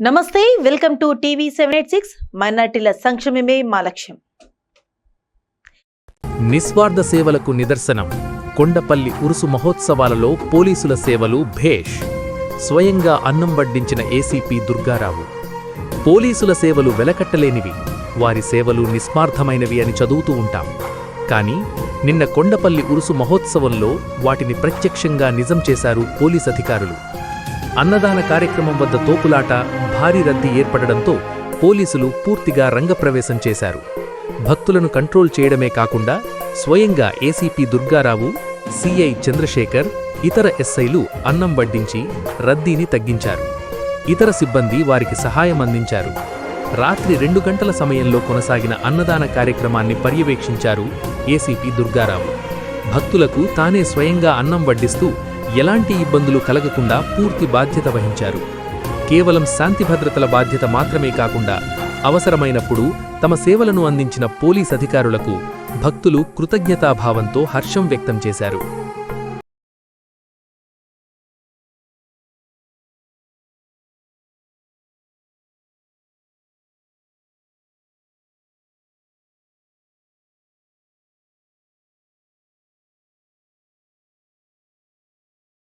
నమస్తే welcome to TV seven eight six. మైనార్టీల సంక్షేమమే మా లక్ష్యం. నిస్వార్థ సేవలకు నిదర్శనం. కొండపల్లి ఉరుసు మహోత్సవాలలో పోలీసుల సేవలు భేష్. స్వయంగా అన్నం వడ్డించిన ఏసీపీ దుర్గారావు. పోలీసుల సేవలు వెలకట్టలేనివి. వారి సేవలు నిస్మార్థమైనవి అని చదువుతూ ఉంటాం. కానీ నిన్న కొండపల్లి ఉరుసు మహోత్సవంలో వాటిని ప్రత్యక్షంగా నిజం చేశారు పోలీస్ అధికారులు. అన్నదాన కార్యక్రమం వద్ద తోపులాట భారీ రద్దీ ఏర్పడడంతో పోలీసులు పూర్తిగా రంగప్రవేశం చేశారు. భక్తులను కంట్రోల్ చేయడమే కాకుండా స్వయంగా ఏసీపీ దుర్గారావు సిఐ చంద్రశేఖర్ ఇతర ఎస్ఐలు అన్నం వడ్డించి రద్దీని తగ్గించారు. ఇతర సిబ్బంది వారికి సహాయం అందించారు. రాత్రి రెండు గంటల సమయంలో కొనసాగిన అన్నదాన కార్యక్రమాన్ని పర్యవేక్షించారు ఏసీపీ దుర్గారావు. భక్తులకు తానే స్వయంగా అన్నం వడ్డిస్తూ ఎలాంటి ఇబ్బందులు కలగకుండా పూర్తి బాధ్యత వహించారు. కేవలం శాంతి భద్రతల బాధ్యత మాత్రమే కాకుండా అవసరమైనప్పుడు తమ సేవలను అందించిన పోలీస్ అధికారులకు భక్తులు కృతజ్ఞతాభావంతో హర్షం వ్యక్తం చేశారు.